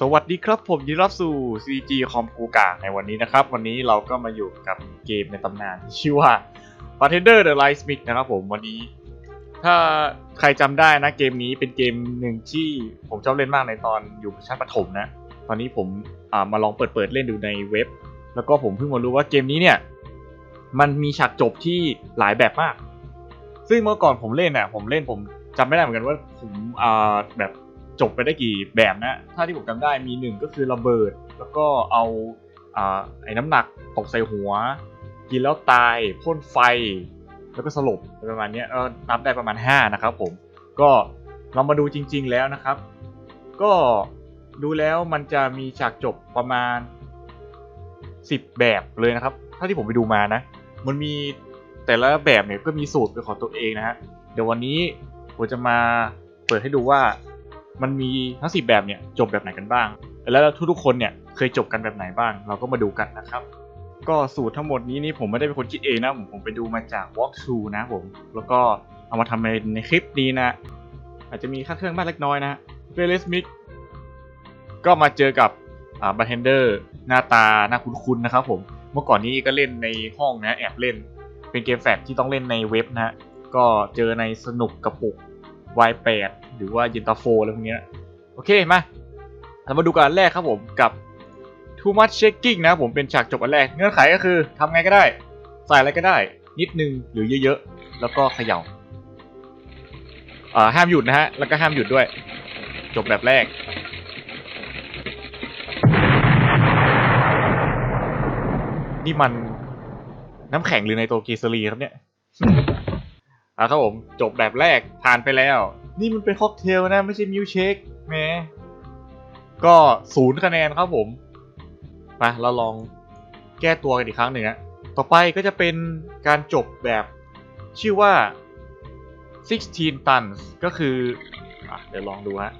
สวัสดีครับผมยินดีรับสู่ CG คอมกูกาในวันนี้นะครับ วันนี้เราก็มาอยู่กับเกมในตำนานที่ชื่อว่า Bartender the Light Smith นะครับผมวันนี้ ถ้าใครจำได้นะเกมนี้เป็นเกมหนึ่งที่ผมชอบเล่นมากในตอนอยู่ชั้นประถมนะ ตอนนี้ผมมาลองเปิดเปิดเล่นดูในเว็บ แล้วก็ผมเพิ่งมารู้ว่าเกมนี้เนี่ย มันมีฉากจบที่หลายแบบมาก ซึ่งเมื่อก่อนผมเล่นอะผมเล่นผมจำไม่ได้เหมือนกันว่าผมแบบ จบไปได้กี่แบบนะ ถ้าที่ผมจำได้มีหนึ่งก็คือระเบิด แล้วก็เอาอไอ้น้ำหนักตกใส่หัว กินแล้วตายพ่นไฟ แล้วก็สลบประมาณนี้เออนับได้ประมาณ 5 นะครับผม ก็เรามาดูจริง ๆแล้วนะครับ ก็ดูแล้วมันจะมีฉากจบประมาณ 10 แบบเลยนะครับ ถ้าที่ผมไปดูมานะ มันมีแต่ละแบบเนี่ยก็มีสูตรเป็นของตัวเองนะฮะ เดี๋ยววันนี้ผมจะมาเปิดให้ดูว่า มันมีทั้งสิบแบบเนี่ยจบแบบไหนกันบ้าง แล้วทุกๆคนเนี่ยเคยจบกันแบบไหนบ้าง เราก็มาดูกันนะครับ ก็สูตรทั้งหมดนี้นี่ผมไม่ได้เป็นคนคิดเองนะผมผมไปดูมาจาก walkthrough นะผม แล้วก็เอามาทำในในคลิปนี้นะ อาจจะมีค่าเครื่องบ้างเล็กน้อยนะเฟลสมิกก็มาเจอกับอ่าบาร์เทนเดอร์หน้าตาหน้าคุ้นๆนะครับผมเมื่อก่อนนี้ก็เล่นในห้องนะแอบเล่น เป็นเกมแฟลที่ต้องเล่นในเว็บนะฮะก็เจอในสนุกกระปุก Y8 หรือว่าเยนตาโฟอะไรพวกนี้โอเคมาเรามาดูกันแรกครับผมกับ Too Much Shaking นะผมเป็นฉากจบอันแรก เงื่อนไขก็คือทำไงก็ได้ ใส่อะไรก็ได้ นิดนึงหรือเยอะๆ แล้วก็เขย่าอ่าห้ามหยุดนะฮะ แล้วก็ห้ามหยุดด้วย จบแบบแรก นี่มันน้ำแข็งหรือในโตเกียซรีครับเนี่ยอะครับผมจบแบบแรกผ่านไปแล้ว นี่มันเป็นค็อกเทลนะ ไม่ใช่มิลเชคแหมก็ศูนย์คะแนนครับผมมาเราลองแก้ตัวกันอีกครั้งหนึ่งนะต่อไปก็จะเป็นการจบแบบชื่อว่า 16 tons ก็คืออเดี๋ยวลองดูฮะ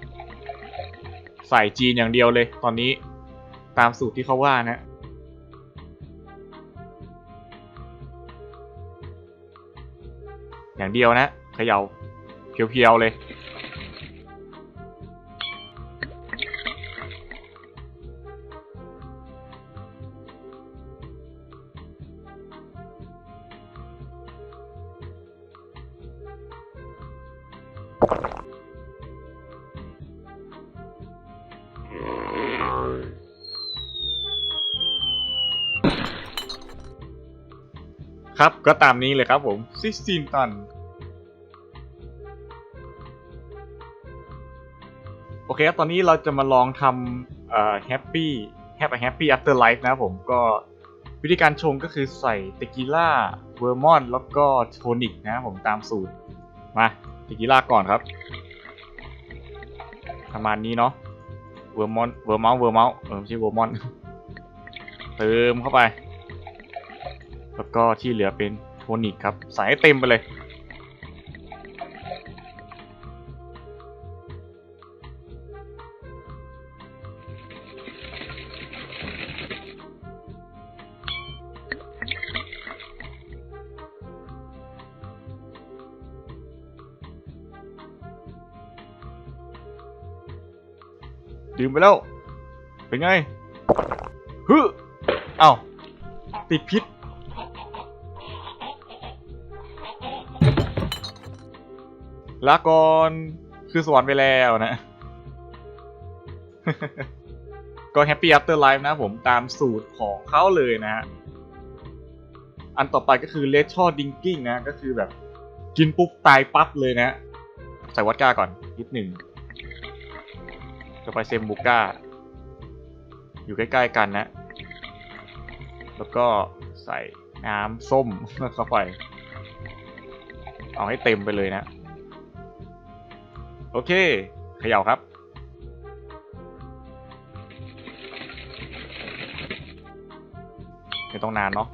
ใส่จีนอย่างเดียวเลย ตอนนี้ตามสูตรที่เขาว่านะอย่างเดียวนะเขยา่า เพียวๆเลย ครับก็ตามนี้เลยครับผม16ตัน เคครับตอนนี้เราจะมาลองทำเอ่อ happy have a happy after life นะครับผมก็วิธีการชงก็คือใส่เตกิล่าเวอร์มอนแล้วก็โทนิกนะครับผมตามสูตร มาเตกิล่าก่อนครับ ประมาณนี้เนาะเวอร์มอนเวอร์มอลเวอร์มอลเออไม่ใช่เวอร์มอนเติมเข้าไป แล้วก็ที่เหลือเป็นโทนิกครับ ใส่ให้เต็มไปเลย ดื่มไปแล้ว เป็นไงฮึเอ้าติดพิษ ลาก่อนคือสวรรค์ไปแล้วนะ ก็แฮปปี้ after life นะผมตามสูตรของเขาเลยนะฮะ อันต่อไปก็คือเลช h อดิงกิ้งนะ ก็คือแบบกินปุ๊บตายปั๊บเลยนะ ใส่วัดก้าก่อนนิดหนึ่ง ต่อไปเซมบูก้า อยู่ใกล้ ๆ กันนะ แล้วก็ใส่น้ำส้มเข้าไป เอาให้เต็มไปเลยนะ โอเคเขย่าครับ ไม่ต้องนานเนาะ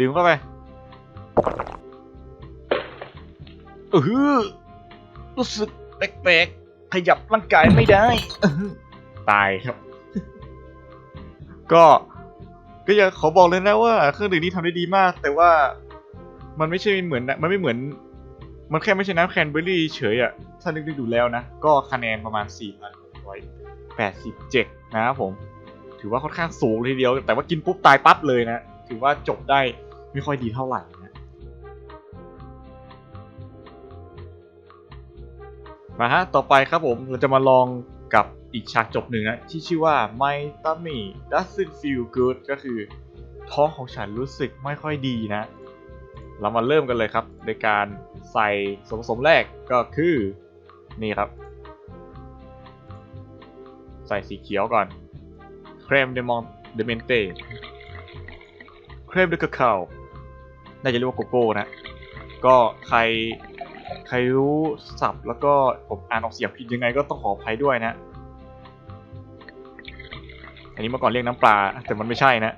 ดื่มเข้าไปเออรู้สึกแปลกๆขยับร่างกายไม่ได้อื้อหือตายครับ ก็ก็อยากขอบอกเลยนะว่าเครื่องดื่มนี้ทำได้ดีมาก แต่ว่ามันไม่ใช่เหมือนมันไม่เหมือน มันแค่ไม่ใช่น้ำแคนเบอร์รี่เฉยอะถ้านึกๆดูแล้วนะ ก็คะแนนประมาณ 4,687 นะครับผม ถือว่าค่อนข้างสูงเลยทีเดียว แต่ว่ากินปุ๊บตายปั๊บเลยนะ ถือว่าจบได้ ไม่ค่อยดีเท่าไหร่นะมาฮะ ต่อไปครับผม เราจะมาลองกับอีกฉากจบหนึ่งนะ ที่ชื่อว่า My tummy doesn't feel good ก็คือท้องของฉันรู้สึกไม่ค่อยดีนะ เรามาเริ่มกันเลยครับ ในการใส่ส่วนผสมแรกก็คือ นี่ครับ ใส่สีเขียวก่อน เครมเดมอนเดเมนเต้ เครมเดคาคาว น่าจะเรียกว่าโกโก้นะ ก็ใครใครรู้สับแล้วก็ผมอ่านออกเสียงผิดยังไงก็ต้องขออภัยด้วยนะ อันนี้เมื่อก่อนเรียกน้ำปลา แต่มันไม่ใช่นะ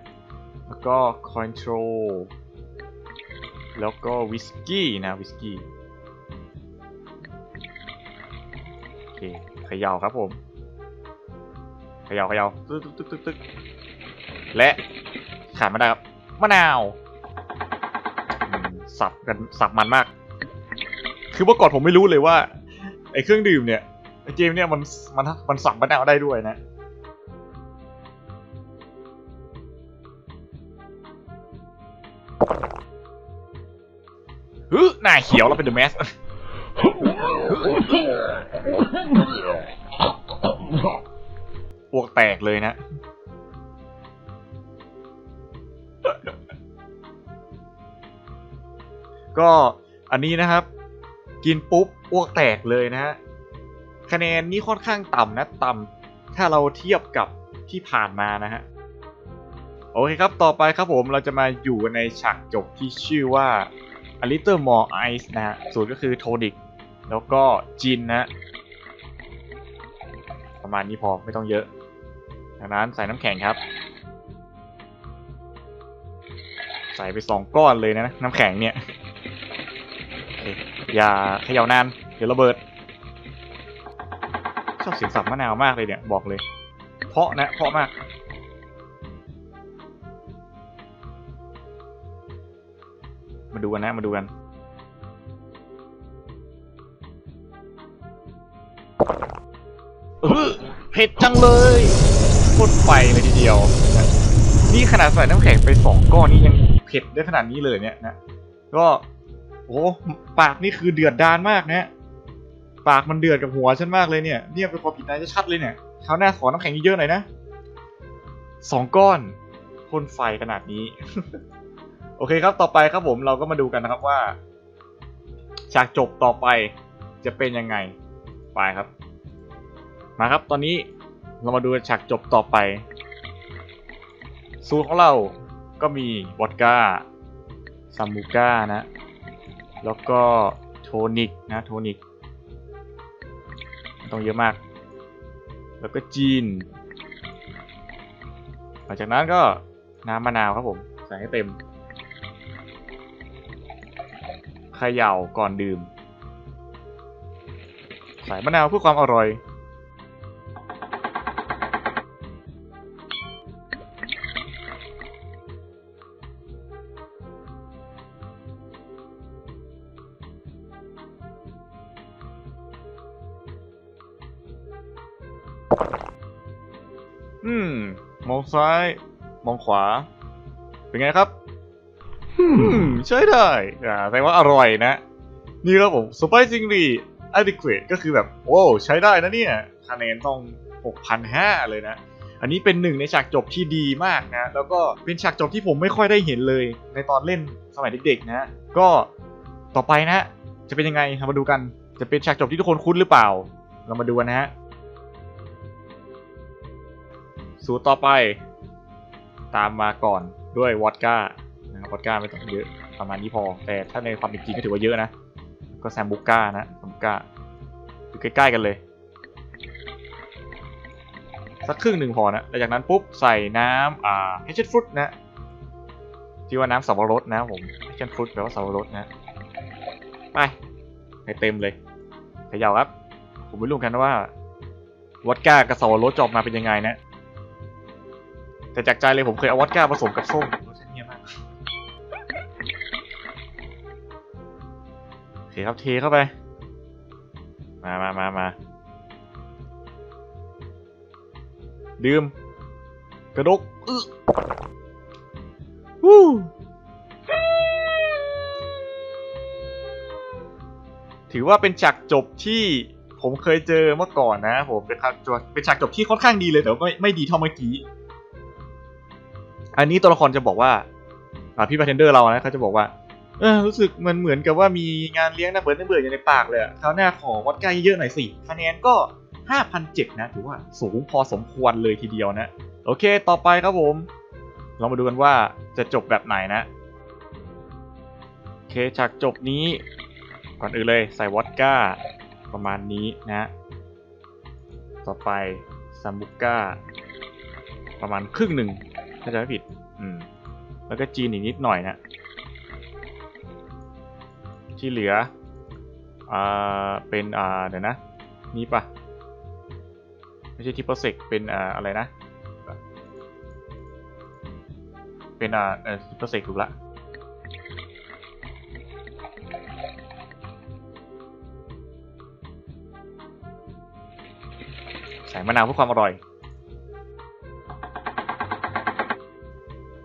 แล้วก็คอนโทรลแล้วก็วิสกี้นะวิสกี้โอเคเขย่าครับผมเขย่าเขย่าตึ๊กตึ๊กตึ๊กตึ๊กและขาดไม่ได้ครับมะนาว สับกันสับมันมาก คือเมื่อก่อนผมไม่รู้เลยว่าไอ้เครื่องดื่มเนี่ยไอ้เกมเนี่ยมันมันมันสับมะนาวได้ด้วยนะฮึหน้าเขียวแล้วเป็นเดอะแมสพวกแตกเลยนะ ก็อันนี้นะครับ กินปุ๊บอ้วกแตกเลยนะฮะคะแนนนี่ค่อนข้างต่ำนะต่ำถ้าเราเทียบกับที่ผ่านมานะฮะโอเคครับ ต่อไปครับผมเราจะมาอยู่ในฉากจบที่ชื่อว่า a little more ice นะฮะสูตรก็คือโทนิกแล้วก็จินนะประมาณนี้พอไม่ต้องเยอะดังนั้นใส่น้ำแข็งครับ ใส่ไปสองก้อนเลยนะน้ำแข็งเนี่ย อเคอย่าเขย่านาน เดี๋ยวระเบิด ชอบเสียงสับมะนาวมากเลยเนี่ย บอกเลย เพราะนะ เพราะมาก มาดูกันนะ มาดูกันเออเผ็ดจังเลยพ่นไฟเลยทีเดียวนะนี่ขนาดใส่น้ำแข็งไปสองก้อนนี่ยังเผ็ดได้ขนาดนี้เลยเนี่ยนะ ก็ โอ้ปากนี่คือเดือดดานมากนะปากมันเดือดกับหัวฉันมากเลยเนี่ยเนี่ยเป็นความผิดนายจะชัดเลยเนี่ยคราวหน้าขอน้ำแข็งเยอะๆหน่อยนะสองก้อนพ่นไฟขนาดนี้ โอเคครับต่อไปครับผมเราก็มาดูกันนะครับว่า ฉากจบต่อไปจะเป็นยังไงไปครับ มาครับตอนนี้เรามาดูฉากจบต่อไป สูตรของเราก็มีวอดก้าซัมบูก้านะ แล้วก็โทนิกนะโทนิกไม่ต้องเยอะมาก แล้วก็จีน หลังจากนั้นก็น้ำมะนาวครับผม ใส่ให้เต็มเขย่าก่อนดื่ม ใส่มะนาวเพื่อความอร่อย มองซ้าย มองขวา เป็นไงครับอืมใช้ได้อ่าแสดงว่าอร่อยนะ นี่ครับผม surprisingly adequate ก็คือแบบโอ้ใช้ได้นะเนี่ยคะแนนต้อง 6,500 เลยนะ อันนี้เป็นหนึ่งในฉากจบที่ดีมากนะ แล้วก็เป็นฉากจบที่ผมไม่ค่อยได้เห็นเลย ในตอนเล่นสมัยเด็กๆนะ ก็ต่อไปนะ จะเป็นยังไงเรามาดูกันจะเป็นฉากจบที่ทุกคนคุ้นหรือเปล่า เรามาดูกันนะฮะ สูตรต่อไป ตามมาก่อนด้วยวอดก้านะครับวอดก้าไม่ต้องเยอะประมาณนี้พอ แต่ถ้าในความเป็นจริงก็ถือว่าเยอะนะ ก็แซมบุก้านะแซมบุก้าอยู่ใกล้ๆกันเลย สักครึ่งหนึ่งพอนะแล้วจากนั้นปุ๊บใส่น้ำอ่าเฮชเชตฟรุตนะที่ว่าน้ำสับปะรดนะผมเฮชเชตฟรุตแปลว่าสับปะรดนะไปให้เต็มเลยเขย่าครับ ผมไม่รู้นกันว่าวอดก้ากับสับปะรดจออกมาเป็นยังไงนะ แต่จากใจเลยผมเคยเอาวอดก้าผสมกับส้มรสชาติเยี่ยมากโอเคครับเทเข้าไป มามามามาดื่ม กระดกอึวู้ถือว่าเป็นฉากจบที่ผมเคยเจอเมื่อก่อนนะผมเป็นฉากจบเป็นฉากจบที่ค่อนข้างดีเลยแต่ไม่ไม่ดีเท่าเมื่อกี้ อันนี้ตัวละครจะบอกว่าพี่บาร์เทนเดอร์เรานะเขาจะบอกว่าเออรู้สึกมันเหมือนกับว่ามีงานเลี้ยงนะเปิดน้ำเบื่ออยู่ในปากเลยคราวหน้าขอวัดใกล้เยอะหน่อยสิคะแนนก็ 5,007นะถือว่าสูงพอสมควรเลยทีเดียวนะ โอเคต่อไปครับผม เรามาดูกันว่าจะจบแบบไหนนะ โอเคฉากจบนี้ ก่อนอื่นเลยใส่วอดก้า ประมาณนี้นะ ต่อไปซัมบุก้า ประมาณครึ่งหนึ่ง ถ้าจะไม่ผิด อืม แล้วก็จีนอีกนิดหน่อยนะ ที่เหลือ อ่า เป็น อ่า เดี๋ยวนะ นี่ปะไม่ใช่ทิปเปอร์เซกเป็น อ่า อะไรนะ เป็น อ่า เออทิปเปอร์เซกถูกละใส่มะนาวเพื่อความอร่อย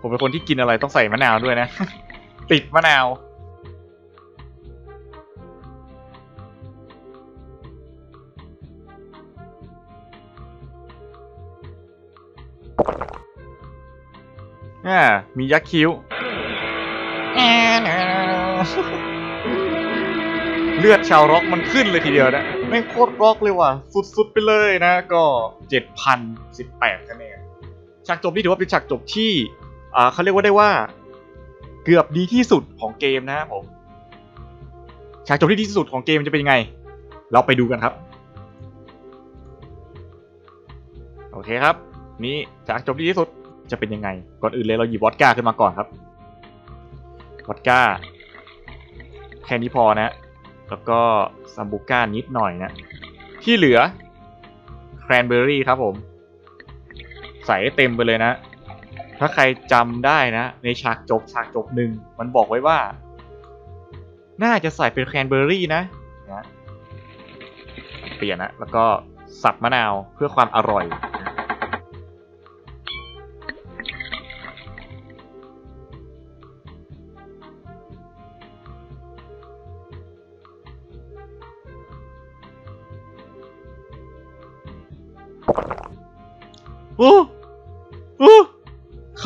ผมเป็นคนที่กินอะไรต้องใส่มะนาวด้วยนะ ติดมะนาวอ่ามียักษ์คิ้ว เลือดชาวร็อกมันขึ้นเลยทีเดียวนะแม่งโคตรร็อกเลยว่ะ สุดๆไปเลยนะ ก็ 7,018คะแนนฉากจบนี่ถือว่าเป็นฉากจบที่อ่า เขาเรียกว่าได้ว่า เกือบดีที่สุดของเกมนะครับผมฉากจบที่ดีที่สุดของเกมจะเป็นยังไง เราไปดูกันครับ โอเคครับ นี่ฉากจบที่ดีที่สุดจะเป็นยังไง ก่อนอื่นเลยเราหยิบวอดก้าขึ้นมาก่อนครับวอดก้าแค่นี้พอนะ แล้วก็ซัมบูก้านิดหน่อยนะ ที่เหลือแครนเบอร์รี่ครับผม ใส่เต็มไปเลยนะ ถ้าใครจำได้นะ ในฉากจบฉากจบหนึ่งมันบอกไว้ว่า น่าจะใส่เป็นแครนเบอร์รี่นะนะเปลี่ยนนะแล้วก็สับมะนาวเพื่อความอร่อย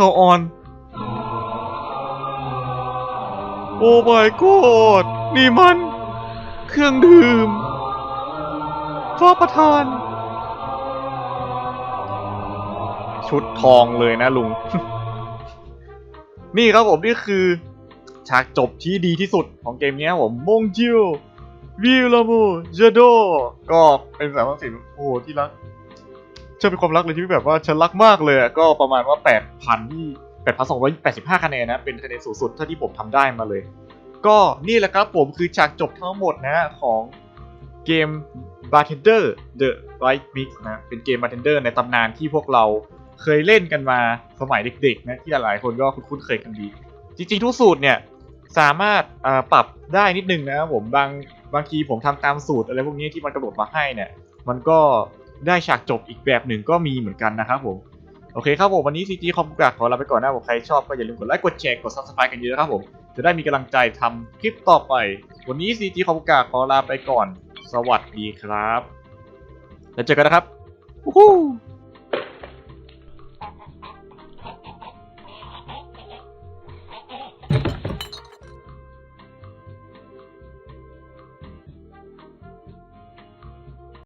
เขาออน โอ้ my god นี่มัน เครื่องดื่มพระประธาน ชุดทองเลยนะลุง นี่ครับผมนี่คือ ฉากจบที่ดีที่สุดของเกมนี้ผมมงจิววิลลามูเจโดก็เป็นสามสิบโอ้ที่รัก เชื่อเป็นความรักเลยที่แบบว่าฉันรักมากเลยอะก็ประมาณว่า8,000ที่8,285คะแนนนะ เป็นคะแนนสูงสุดเท่าที่ผมทำได้มาเลย ก็นี่แหละครับผมคือฉากจบทั้งหมดนะของเกม Bartender The Right Mix นะ เป็นเกม Bartender ในตำนานที่พวกเราเคยเล่นกันมาสมัยเด็กๆนะที่หลายๆคนก็คุ้นเคยกันดี จริงๆ ทุกสูตรเนี่ยสามารถปรับได้นิดนึงนะครับผมบางบางทีผมทำตามสูตรอะไรพวกนี้ที่มันกำหนดมาให้เนี่ย มันก็ ได้ฉากจบอีกแบบหนึ่งก็มีเหมือนกันนะครับผมโอเคครับผมวันนี้ซีจีคอมกากขอลาไปก่อนนะผมใครชอบก็อย่าลืมกดไลค์กดแชร์กดซับสไครต์กันเยอะครับผมจะได้มีกำลังใจทำคลิปต่อไป วันนี้ซีจีคอมกากขอลาไปก่อน สวัสดีครับ แล้วเจอกันนะครับวู้ฮู้